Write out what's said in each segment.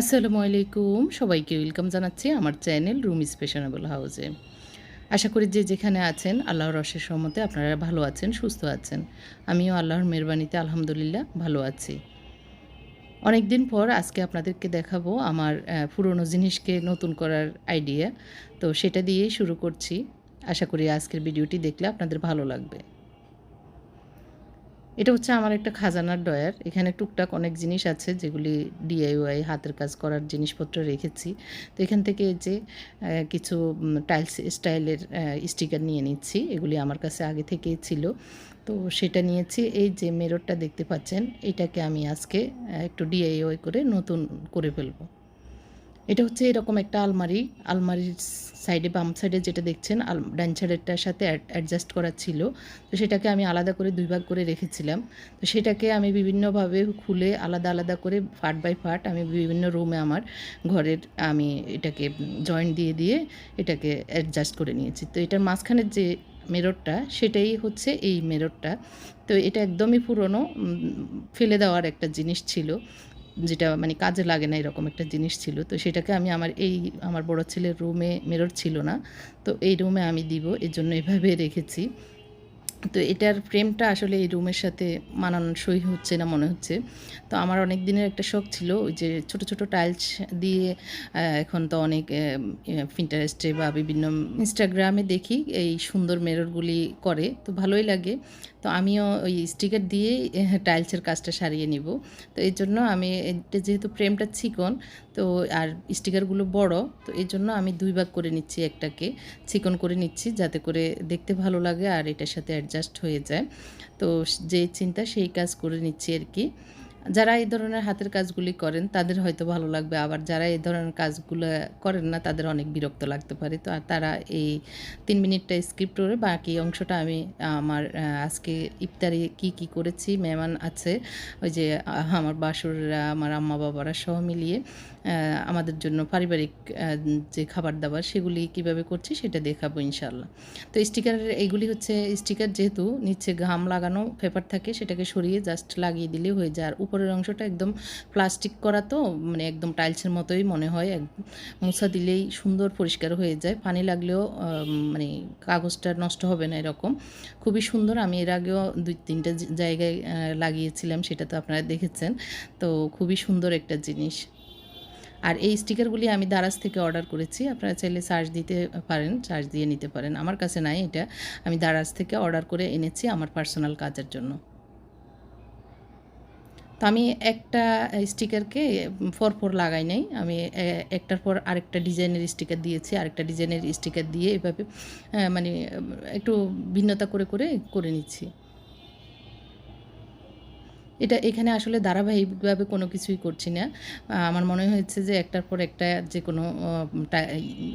আসসালামু আলাইকুম। সবাইকে ওয়েলকাম জানাচ্ছি আমার চ্যানেল রুম স্পেশানেবল হাউসে। আশা করি যে যেখানে আছেন, আল্লাহর রসের সম্মতে আপনারা ভালো আছেন, সুস্থ আছেন। আমিও আল্লাহর মেহরবানিতে আলহামদুলিল্লাহ ভালো আছি। অনেক দিন পর আজকে আপনাদেরকে দেখাবো আমার পুরনো জিনিসকে নতুন করার আইডিয়া তো সেটা দিয়েই শুরু করছি। আশা করি আজকের ভিডিওটি দেখলে আপনাদের ভালো লাগবে। এটা হচ্ছে আমার একটা খাজানার ডয়ার এখানে টুকটাক অনেক জিনিস আছে, যেগুলি ডিআইওয়াই হাতের কাজ করার জিনিসপত্র রেখেছি। তো এখান থেকে যে কিছু টাইলস, স্টাইলের স্টিকার নিয়ে নিচ্ছি। এগুলি আমার কাছে আগে থেকেই ছিল। তো সেটা নিয়েছি। এই যে মেররটা দেখতে পাচ্ছেন, এটাকে আমি আজকে একটু ডিআইওয়াই করে নতুন করে ফেলব। এটা হচ্ছে এরকম একটা আলমারি, আলমারির সাইডে বাম সাইডে যেটা দেখছেন, আল, ডান সাইডেরটার সাথে অ্যাডজাস্ট করা ছিল। তো সেটাকে আমি আলাদা করে দুই ভাগ করে রেখেছিলাম। তো সেটাকে আমি বিভিন্নভাবে খুলে আলাদা আলাদা করে পার্ট বাই পার্ট আমি বিভিন্ন রুমে আমার ঘরের আমি এটাকে জয়েন্ট দিয়ে দিয়ে এটাকে অ্যাডজাস্ট করে নিয়েছি। তো এটার মাঝখানের যে মেররটা সেটাই হচ্ছে এই মেররটা তো এটা একদমই পুরনো ফেলে দেওয়ার একটা জিনিস ছিল। যেটা মানে কাজে লাগে না এরকম একটা জিনিস ছিল, তো সেটাকে আমি আমার এই আমার বড় ছেলের রুমে মেরর ছিল না, তো এই রুমে আমি দিব, এর জন্য এভাবে রেখেছি। তো এটার ফ্রেমটা আসলে এই রুমের সাথে মানানসই হচ্ছে না মনে হচ্ছে। তো আমার অনেক দিনের একটা শখ ছিল, ওই যে ছোট ছোট টাইলস দিয়ে এখন তো অনেক পিন্টারেস্টে বা বিভিন্ন ইনস্টাগ্রামে দেখি এই সুন্দর মেররগুলি করে, তো ভালোই লাগে। তো আমিও ওই স্টিকার দিয়ে টাইলসের কাজটা সারিয়ে নিব। তো এই জন্য আমি, এটা যেহেতু ফ্রেমটা চিকন, তো আর স্টিকারগুলো বড়, তো এই জন্য আমি দুই ভাগ করে নিচ্ছি একটাকে। চিকন করে নিচ্ছি যাতে করে দেখতে ভালো লাগে আর এটার সাথে অ্যাডজাস্ট হয়ে যায়। তো যে চিন্তা সেই কাজ করে নিচ্ছি আর কি। যারা এই ধরনের হাতের কাজগুলি করেন, তাদের হয়তো ভালো লাগবে। আবার যারা এই ধরনের কাজগুলো করেন না, তাদের অনেক বিরক্ত লাগতে পারে। তো আর তারা এই তিন মিনিটটা স্ক্রিপ্ট করে বাকি অংশটা আমি, আমার আজকে ইফতারে কি কি করেছি, মেহমান আছে, ওই যে আমার বাসুররা আমার আম্মা, বাবারা সহ মিলিয়ে আমাদের জন্য পারিবারিক যে খাবার দাবার, সেগুলি কীভাবে করছি সেটা দেখাবো ইনশাল্লাহ তো স্টিকারের এইগুলি হচ্ছে, স্টিকার যেহেতু নিচে ঘাম লাগানো, পেপার থাকে, সেটাকে সরিয়ে জাস্ট লাগিয়ে দিলে হয়ে যায়। উপরের অংশটা একদম প্লাস্টিক করা তো মানে একদম টাইলসের মতোই মনে হয়। মুছা দিলেই সুন্দর পরিষ্কার হয়ে যায়। পানি লাগলেও মানে কাগজটা নষ্ট হবে না এরকম। খুবই সুন্দর। আমি এর আগেও দুই তিনটা জায়গায় লাগিয়েছিলাম, সেটা তো আপনারা দেখেছেন। তো খুবই সুন্দর একটা জিনিস। আর এই স্টিকারগুলি আমি দারাজ থেকে অর্ডার করেছি। আপনারা চাইলে চার্জ দিতে পারেন, চার্জ দিয়ে নিতে পারেন। আমার কাছে নাই এটা। আমি দারাজ থেকে অর্ডার করে এনেছি আমার পার্সোনাল কাজের জন্য। তো আমি একটা স্টিকারকে ফর ফর লাগাই নাই। আমি একটার পর আরেকটা ডিজাইনের স্টিকার দিয়েছি। আরেকটা ডিজাইনের স্টিকার দিয়ে এভাবে মানে একটু ভিন্নতা করে করে করে নিচ্ছি। এটা এখানে আসলে ধারাবাহিকভাবে কোনো কিছুই করছি না। আমার মনে হয়েছে যে একটার পর একটা যে কোনো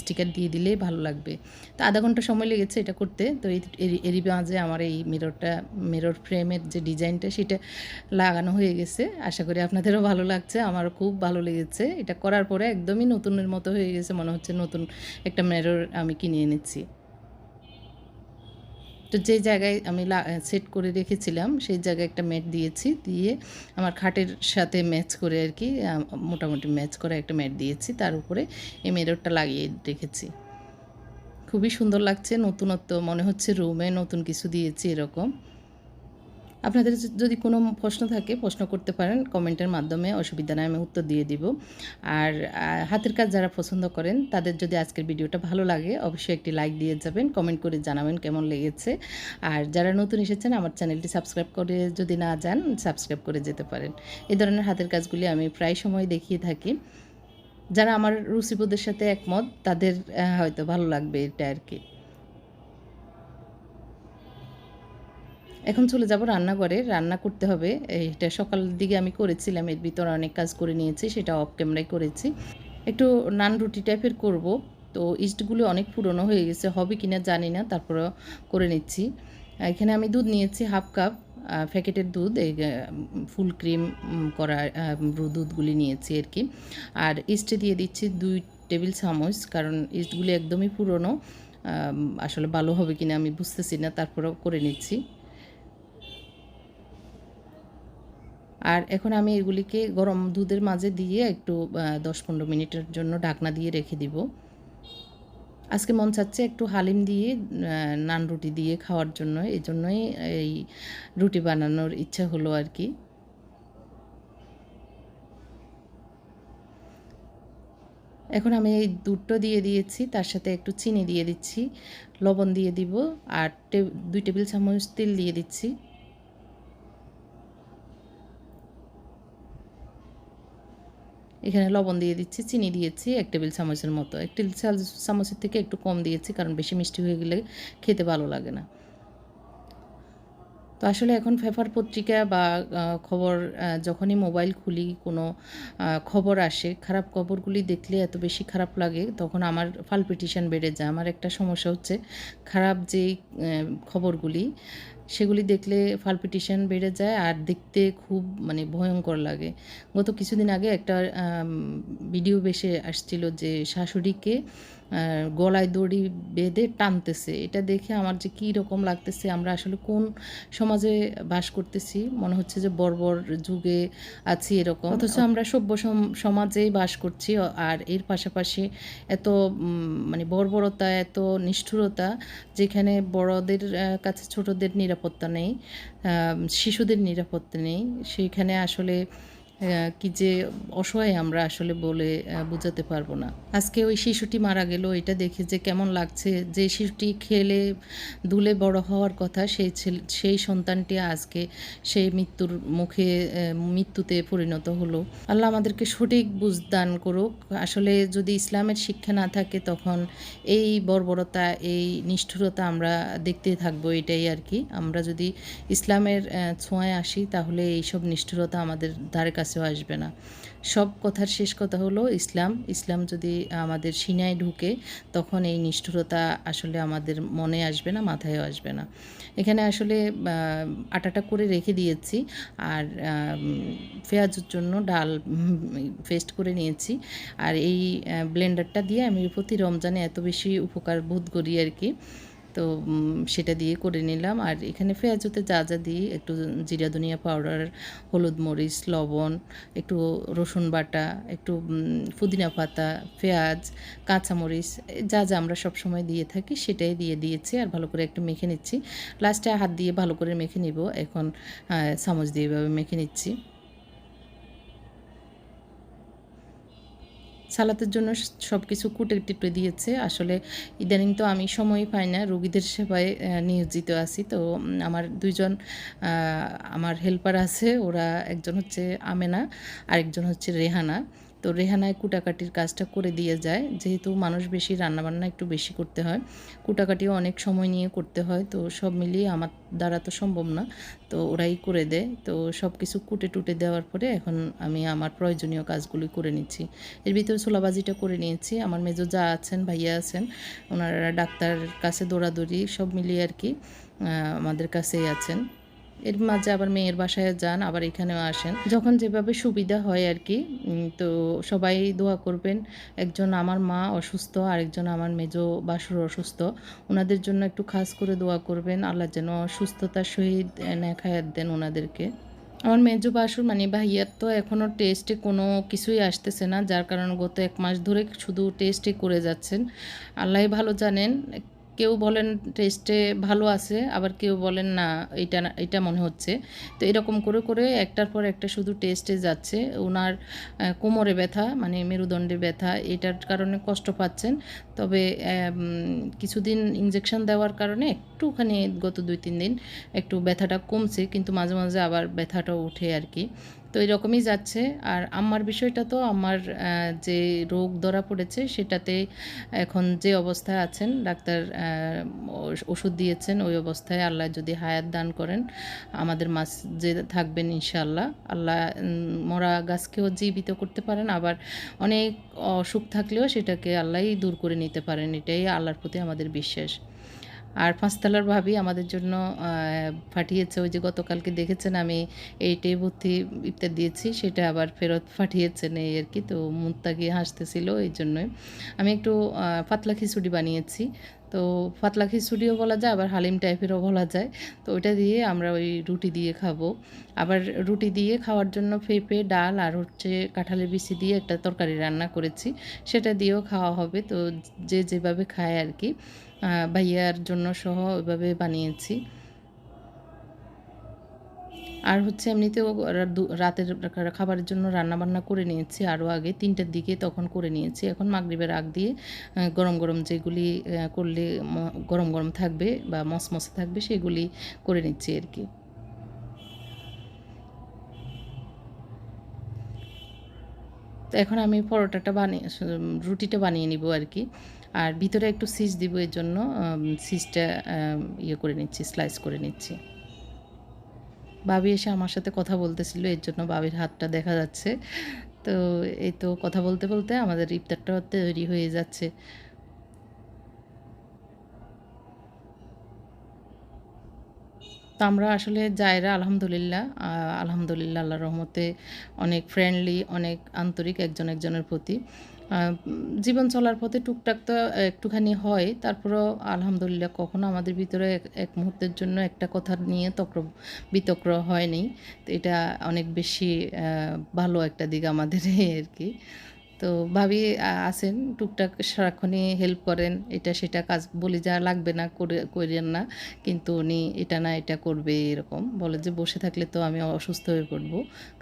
স্টিকার দিয়ে দিলেই ভালো লাগবে। তো আধা ঘণ্টা সময় লেগেছে এটা করতে। তো এরই মাঝে আমার এই মিররটা মিরর ফ্রেমের যে ডিজাইনটা সেটা লাগানো হয়ে গেছে। আশা করি আপনাদেরও ভালো লাগছে, আমারও খুব ভালো লেগেছে। এটা করার পরে একদমই নতুনের মতো হয়ে গেছে, মনে হচ্ছে নতুন একটা মিরর আমি কিনে এনেছি। তো যে জায়গায় আমি সেট করে রেখেছিলাম, সেই জায়গায় একটা ম্যাট দিয়েছি, দিয়ে আমার খাটের সাথে ম্যাচ করে আর কি মোটামুটি ম্যাচ করে একটা ম্যাট দিয়েছি, তার উপরে এই মেররটা লাগিয়ে রেখেছি। খুবই সুন্দর লাগছে, নতুনত্ব, মনে হচ্ছে রুমে নতুন কিছু দিয়েছি এরকম। আপনাদের যদি কোনো প্রশ্ন থাকে, প্রশ্ন করতে পারেন কমেন্টের মাধ্যমে, অসুবিধা নেই, আমি উত্তর দিয়ে দিব। আর হাতের কাজ যারা পছন্দ করেন, তাদের যদি আজকের ভিডিওটা ভালো লাগে, অবশ্যই একটি লাইক দিয়ে যাবেন, কমেন্ট করে জানাবেন কেমন লেগেছে। আর যারা নতুন এসেছেন, আমার চ্যানেলটি সাবস্ক্রাইব করে যদি না যান, সাবস্ক্রাইব করে যেতে পারেন। এই ধরনের হাতের কাজগুলি আমি প্রায় সময় দেখিয়ে থাকি। যারা আমার রুচিবোধের সাথে একমত, তাদের হয়তো ভালো লাগবে এটা আর কি। এখন চলে যাব রান্নাঘরে। রান্না করতে হবে। এইটা সকালের দিকে আমি করেছিলাম, এর ভিতরে অনেক কাজ করে নিয়েছি, সেটা অফ ক্যামেরায় করেছি। একটু নান রুটি টাইপের করব। তো ইস্টগুলো অনেক পুরনো হয়ে গেছে, হবে কি না জানি না তারপরে করে নিচ্ছি। এখানে আমি দুধ নিয়েছি হাফ কাপ প্যাকেটের দুধ, এই ফুল ক্রিম করা দুধগুলি নিয়েছি আর কি। আর ইস্টে দিয়ে দিচ্ছি দুই টেবিল চামচ, কারণ ইস্টগুলি একদমই পুরনো আসলে ভালো হবে কিনা আমি বুঝতেছি না, তারপরেও করে নিচ্ছি। আর এখন আমি এগুলিকে গরম দুধের মাঝে দিয়ে একটু দশ পনেরো মিনিটের জন্য ঢাকনা দিয়ে রেখে দিব। আজকে মন চাচ্ছে একটু হালিম দিয়ে নান রুটি দিয়ে খাওয়ার জন্য। এই জন্যই এই রুটি বানানোর ইচ্ছা হলো আর কি। এখন আমি এই দুধটা দিয়ে দিয়েছি, তার সাথে একটু চিনি দিয়ে দিচ্ছি, লবণ দিয়ে দিব, আর দুই টেবিল চামচ তেল দিয়ে দিচ্ছি। এখানে লবণ দিয়ে দিচ্ছি, চিনি দিয়েছি, এক টেবিল চামচের মতো। এক টেবিল চামচের থেকে একটু কম দিয়েছি কারণ বেশি মিষ্টি হয়ে গেলে খেতে ভালো লাগে না। তো আসলে এখন পেপার পত্রিকা বা খবর যখনই মোবাইল খুলি, কোনো খবর আসে, খারাপ খবরগুলি দেখলে এত বেশি খারাপ লাগে, তখন আমার ফালপিটিশন বেড়ে যায়। আমার একটা সমস্যা হচ্ছে, খারাপ যেই খবরগুলি সেগুলি দেখলে ফালপিটিশন বেড়ে যায় আর দেখতে খুব মানে ভয়ঙ্কর লাগে। গত কিছুদিন আগে একটা ভিডিও বেশে আসছিল যে শাশুড়িকে গলায় দড়ি বেঁধে টানতেছে। এটা দেখে আমার যে কী রকম লাগতেছে আমরা আসলে কোন সমাজে বাস করতেছি মনে হচ্ছে যে বর্বর যুগে আছি এরকম। অথচ আমরা সভ্য সমাজেই বাস করছি আর এর পাশাপাশি এত মানে বর্বরতা এত নিষ্ঠুরতা যেখানে বড়দের কাছে ছোটদের নিরাপত্তা নেই শিশুদের নিরাপত্তা নেই সেইখানে আসলে কি যে অসহায় আমরা আসলে বলে বোঝাতে পারব না। আজকে ওই শিশুটি মারা গেল, এটা দেখে যে কেমন লাগছে। যে শিশুটি খেলে, দুলে বড় হওয়ার কথা সেই সেই সন্তানটি আজকে সেই মৃত্যুর মুখে মৃত্যুতে পরিণত হলো। আল্লাহ আমাদেরকে সঠিক বুঝদান করুক। আসলে যদি ইসলামের শিক্ষা না থাকে, তখন এই বর্বরতা, এই নিষ্ঠুরতা আমরা দেখতে থাকব, এটাই আর কি। আমরা যদি ইসলামের ছোঁয়ায় আসি, তাহলে এইসব নিষ্ঠুরতা আমাদের ধারে কাছে কাছেও আসবে না। সব কথার শেষ কথা হলো ইসলাম। ইসলাম যদি আমাদের সিনায় ঢুকে, তখন এই নিষ্ঠুরতা আসলে আমাদের মনে আসবে না, মাথায়ও আসবে না। এখানে আসলে আটাটা করে রেখে দিয়েছি। আর পেঁয়াজের জন্য ডাল পেস্ট করে নিয়েছি। আর এই ব্লেন্ডারটা দিয়ে আমি প্রতি রমজানে এত বেশি উপকার বোধ করি আর কি। তো সেটা দিয়ে করে নিলাম। আর এখানে পেঁয়াজুতে যা যা দিই, একটু জিরা, ধনিয়া পাউডার, হলুদ মরিচ, লবণ, একটু রসুন বাটা, একটু পুদিনা পাতা, পেঁয়াজ, কাঁচামরিচ যা যা আমরা সব সময় দিয়ে থাকি সেটাই দিয়ে দিয়েছি আর ভালো করে একটু মেখে নিচ্ছি। লাস্টে হাত দিয়ে ভালো করে মেখে নিব। এখন চামচ দিয়ে এভাবে মেখে নিচ্ছি। সালাতের জন্য সব কিছু কুটে টিপে দিয়েছে। আসলে ইদানিং তো আমি সময় পাই না, রুগীদের সেবায় নিয়োজিত আছি। তো আমার দুইজন আমার হেল্পার আছে, ওরা একজন হচ্ছে আমেনা, আরেকজন হচ্ছে রেহানা। তো রেহানায় কুটাকাটির কাজটা করে দিয়ে যায়। যেহেতু মানুষ বেশি রান্নাবান্না একটু বেশি করতে হয়, কুটাকাটিও অনেক সময় নিয়ে করতে হয়। তো সব মিলিয়ে আমার দ্বারা তো সম্ভব না, তো ওরাই করে দেয়। তো সব কিছু কুটে টুটে দেওয়ার পরে এখন আমি আমার প্রয়োজনীয় কাজগুলি করে নিচ্ছি। এর ভিতরে ছোলাবাজিটা করে নিয়েছি। আমার মেজো যা আছেন, ভাইয়া আছেন, ওনারা ডাক্তার কাছে দৌড়াদৌড়ি সব মিলিয়ে আর কি আমাদের কাছেই আছেন। এর মাঝে আবার মেয়ের বাসায় যান, আবার এখানেও আসেন। যখন যেভাবে সুবিধা হয় আর কি তো সবাই দোয়া করবেন, একজন আমার মা অসুস্থ, আরেকজন আমার মেজো বাসুর অসুস্থ, ওনাদের জন্য একটু খাস করে দোয়া করবেন, আল্লাহ যেন সুস্থতার সহিত নেখায়াত দেন ওনাদেরকে। আমার মেজো বাসুর মানে ভাইয়ার তো এখনও টেস্টে কোনো কিছুই আসতেছে না, যার কারণে গত এক মাস ধরে শুধু টেস্টে করে যাচ্ছেন। আল্লাহ ভালো জানেন কেউ বলেন টেস্টে ভালো আছে, আবার কেউ বলেন না এটা এটা মনে হচ্ছে। তো এরকম করে করে একটার পর একটা শুধু টেস্টে যাচ্ছে। ওনার কোমরে ব্যথা মানে মেরুদণ্ডে ব্যথা, এটার কারণে কষ্ট পাচ্ছেন। তবে কিছুদিন ইঞ্জেকশন দেওয়ার কারণে একটুখানি গত দুই, তিন দিন একটু ব্যথাটা কমছে, কিন্তু মাঝে মাঝে আবার ব্যথাটাও ওঠে আর কি। এরকমই যাচ্ছে। আর আমার বিষয়টা তো আমার যে রোগ ধরা পড়েছে সেটাতে এখন যে অবস্থায় আছেন, ডাক্তার ওষুধ দিয়েছেন, ওই অবস্থায় আল্লাহ যদি হায়াত দান করেন, আমাদের মাছ যে থাকবেন ইনশাআল্লাহ। আল্লাহ মরা গাছকেও জীবিত করতে পারেন, আবার অনেক অসুখ থাকলেও সেটাকে আল্লাহই দূর করে নিতে পারেন। এটাই আল্লাহর প্রতি আমাদের বিশ্বাস। আর পাঁচতলার ভাবি আমাদের জন্য পাঠিয়েছে ওই যে গতকালকে দেখেছেন আমি এইটাই ভর্তি ইফতার দিয়েছি, সেটা আবার ফেরত পাঠিয়েছেন এই আর কি। তো মুত্তা গিয়ে হাসতেছিল এই জন্যই। আমি একটু পাতলা খিচুড়ি বানিয়েছি। তো পাতলা খিচুড়িও বলা যায়, আবার হালিম টাইপেরও বলা যায়। তো ওইটা দিয়ে আমরা ওই রুটি দিয়ে খাব। আবার রুটি দিয়ে খাওয়ার জন্য পেঁপে, ডাল আর হচ্ছে কাঁঠালের বিচি দিয়ে একটা তরকারি রান্না করেছি। সেটা দিয়েও খাওয়া হবে। তো যে যেভাবে খায় আর কি। ভাইয়ার জন্য সহ ওইভাবে বানিয়েছি। আর হচ্ছে এমনিতেও রাতের খাবারের জন্য রান্না বান্না করে নিয়েছি। আরও আগে তিনটের দিকে তখন করে নিয়েছি। এখন মাগরিবের আগ দিয়ে গরম গরম যেগুলি করলে গরম গরম থাকবে বা মসমসে থাকবে সেগুলি করে নিচ্ছি আর কি। তো এখন আমি পরোটাটা বানিয়ে, রুটিটা বানিয়ে নিব আর কি। আর ভিতরে একটু সিজ দিব, এর জন্য সিজটা ইয়ে করে নিচ্ছি স্লাইস করে নিচ্ছি। ভাবি এসে আমার সাথে কথা বলতেছিল, এর জন্য বাবির হাতটা দেখা যাচ্ছে। তো এই তো কথা বলতে বলতে আমাদের ইফতারটা তৈরি হয়ে যাচ্ছে। তো আমরা আসলে জায়রা, আলহামদুলিল্লাহ আলহামদুলিল্লাহ আল্লাহ রহমতে অনেক ফ্রেন্ডলি অনেক আন্তরিক একজন একজনের প্রতি। জীবন চলার পথে টুকটাক তো একটুখানি হয়। তারপরেও আলহামদুলিল্লাহ কখনো আমাদের ভিতরে এক মুহূর্তের জন্য একটা কথা নিয়ে তক্র, বিতক্র হয়নি। তো এটা অনেক বেশি ভালো একটা দিক আমাদের আর কি। তো ভাবি আছেন, টুকটাক সারাক্ষণই হেল্প করেন। এটা সেটা কাজ বলি যা লাগবে না করে, করেন না। কিন্তু উনি এটা না, এটা করবে এরকম। বলে যে বসে থাকলে তো আমি অসুস্থ হয়ে পড়ব।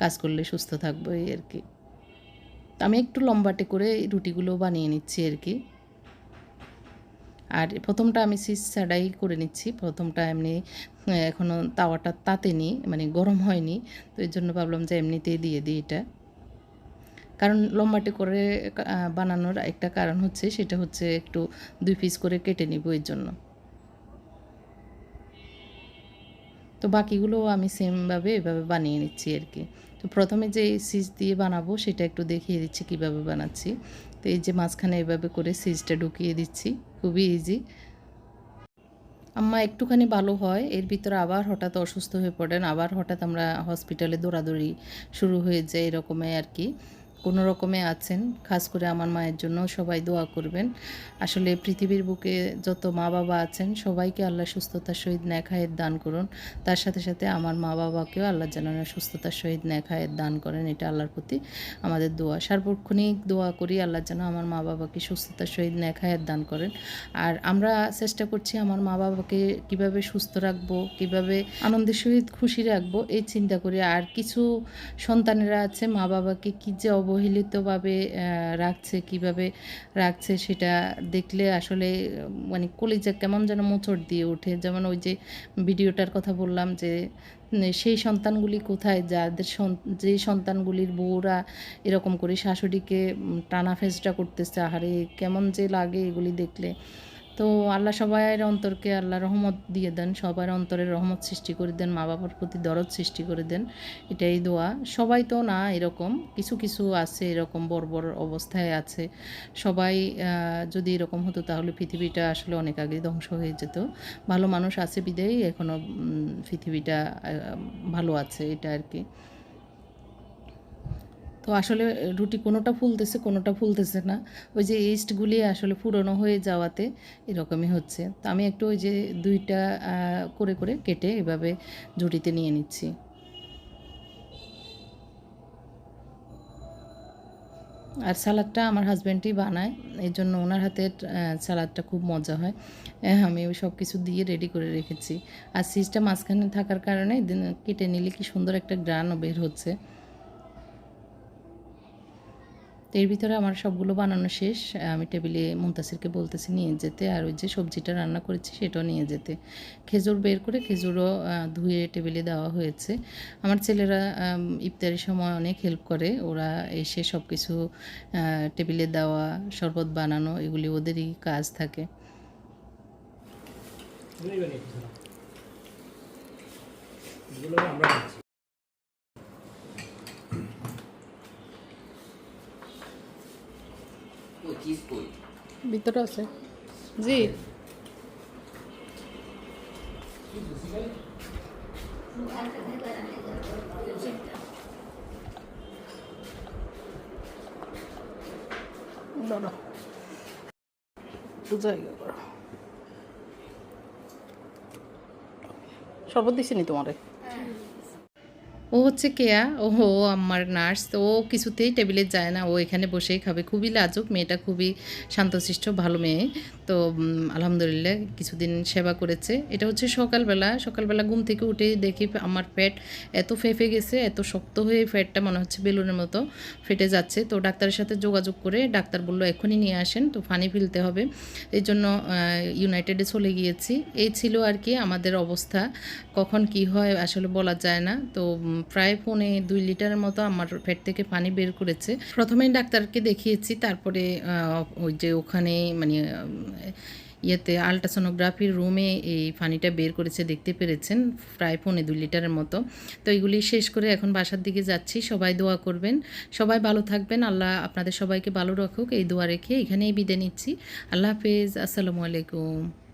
কাজ করলে সুস্থ থাকব এই আর কি। আমি একটু লম্বাটে করে রুটিগুলো বানিয়ে নিচ্ছি আর কি। আর প্রথমটা আমি সিজ ছাড়াই করে নিচ্ছি। প্রথমটা এমনি এখনও তাওয়াটা তাতেনি মানে গরম হয়নি। তো এর জন্য ভাবলাম যে এমনিতেই দিয়ে দিই এটা। কারণ লম্বাটে করে বানানোর একটা কারণ হচ্ছে, সেটা হচ্ছে একটু দুই পিস করে কেটে নিব এর জন্য। তো বাকিগুলো আমি সেমভাবে এভাবে বানিয়ে নিচ্ছি আর কি। তো প্রথমে যে সিজ দিয়ে বানাবো সেটা একটু দেখিয়ে দিচ্ছি কীভাবে বানাচ্ছি। তো এই যে মাঝখানে এভাবে করে সিজটা ঢুকিয়ে দিচ্ছি, খুবই ইজি আম্মা একটুখানি ভালো হয়, এর ভিতরে আবার হঠাৎ অসুস্থ হয়ে পড়েন, আবার হঠাৎ আমরা হসপিটালে দৌড়াদৌড়ি শুরু হয়ে যায় এরকমই আর কি। কোনো রকমে আছেন, খাস করে আমার মায়ের জন্য সবাই দোয়া করবেন। আসলে পৃথিবীর বুকে যত মা বাবা আছেন, সবাইকে আল্লাহ সুস্থতার সহিত ন্যাখায়ের দান করুন। তার সাথে সাথে আমার মা বাবাকেও আল্লাহ যেন সুস্থতার সহিত ন্যাখায়ের দান করেন, এটা আল্লাহর প্রতি আমাদের দোয়া। সার্বক্ষণিক দোয়া করি, আল্লাহ যেন আমার মা বাবাকে সুস্থতার সহিত ন্যাখায়ের দান করেন। আর আমরা চেষ্টা করছি আমার মা বাবাকে কীভাবে সুস্থ রাখব, কীভাবে আনন্দের সহিত খুশি রাখব, এই চিন্তা করি। আর কিছু সন্তানেরা আছে মা বাবাকে কী যে অবহেলিতভাবে রাখছে, কীভাবে রাখছে সেটা দেখলে আসলে মানে কলিজা কেমন যেন মোচড় দিয়ে ওঠে। যেমন ওই যে ভিডিওটার কথা বললাম যে সেই সন্তানগুলি কোথায়? যাদের যে সন্তানগুলির বউরা এরকম করে শাশুড়িকে টানা ফেসটা করতেছে, আহারে, কেমন যে লাগে এগুলি দেখলে। তো আল্লাহ সবাইয়ের অন্তরকে আল্লাহ রহমত দিয়ে দেন, সবার অন্তরের রহমত সৃষ্টি করে দেন মা বাবার প্রতি দরদ সৃষ্টি করে দেন, এটাই দোয়া। সবাই তো না এরকম, কিছু কিছু আছে এরকম বর্বর অবস্থায় আছে। সবাই যদি এরকম হতো তাহলে পৃথিবীটা আসলে অনেক আগে ধ্বংস হয়ে যেত। ভালো মানুষ আছে বিদায়ী এখনও পৃথিবীটা ভালো আছে, এটা আর কি। তো আসলে রুটি কোনোটা ফুলতেছে কোনোটা ফুলতেছে না। ওই যে ইস্টগুলি আসলে পুরনো হয়ে যাওয়াতে এরকমই হচ্ছে। তো আমি একটু ওই যে দুইটা করে করে কেটে এভাবে ঝুড়িতে নিয়ে নিচ্ছি। আর সালাদটা আমার হাজব্যান্ডই বানায় এই জন্য ওনার হাতের সালাদটা খুব মজা হয়। আমি ওই সব কিছু দিয়ে রেডি করে রেখেছি। আর সিজটা মাঝখানে থাকার কারণে কেটে নিলে কি সুন্দর একটা গ্রানও বের হচ্ছে। এর ভিতরে আমার সবগুলো বানানো শেষ। আমি টেবিলে মুন্তাসিরকে বলতেছি, নিয়ে যেতে। আর ওই যে সবজিটা রান্না করেছি সেটাও নিয়ে যেতে। খেজুর বের করে খেজুরও ধুয়ে টেবিলে দেওয়া হয়েছে। আমার ছেলেরা ইফতারের সময় অনেক হেল্প করে। ওরা এসে সব কিছু টেবিলে দেওয়া, শরবত বানানো, এগুলি ওদেরই কাজ থাকে। আমরা ভিতরে আছে। জি। দাঁড়া নি তোমার। ও হচ্ছে কেয়া ও আমার নার্স, তো ও কিছুতেই টেবিলে যায় না, ও এখানে বসেই খাবে। খুবই লাজুক, মেয়েটা খুবই শান্তশিষ্ট, ভালো মেয়ে। তো আলহামদুলিল্লাহ কিছুদিন সেবা করেছে। এটা হচ্ছে সকালবেলা সকালবেলা ঘুম থেকে উঠে দেখি আমার পেট এত ফেঁপে গেছে, এত শক্ত হয়ে ফ্যাটটা মনে হচ্ছে বেলুনের মতো ফেটে যাচ্ছে। তো ডাক্তারের সাথে যোগাযোগ করে ডাক্তার বলল এখনই নিয়ে আসেন, তো ফানি ফেলতে হবে। এই জন্য ইউনাইটেডে চলে গিয়েছি। এই ছিল আর কি আমাদের অবস্থা, কখন কি হয় আসলে বলা যায় না। তো প্রায় পৌনে দুই লিটারের মতো আমার পেট থেকে পানি বের করেছে। প্রথমে ডাক্তারকে দেখিয়েছি, তারপরে ওই যে ওখানে মানে ইয়েতে আলট্রাসোনোগ্রাফির রুমে এই পানিটা বের করেছে দেখতে পেরেছেন, প্রায় পৌনে দুই লিটারের মতো। তো এগুলি শেষ করে এখন বাসার দিকে যাচ্ছি, সবাই দোয়া করবেন। সবাই ভালো থাকবেন, আল্লাহ আপনাদের সবাইকে ভালো রাখুক, এই দোয়া রেখে এখানেই বিদায় নিচ্ছি। আল্লাহ হাফেজ, আসসালামু আলাইকুম।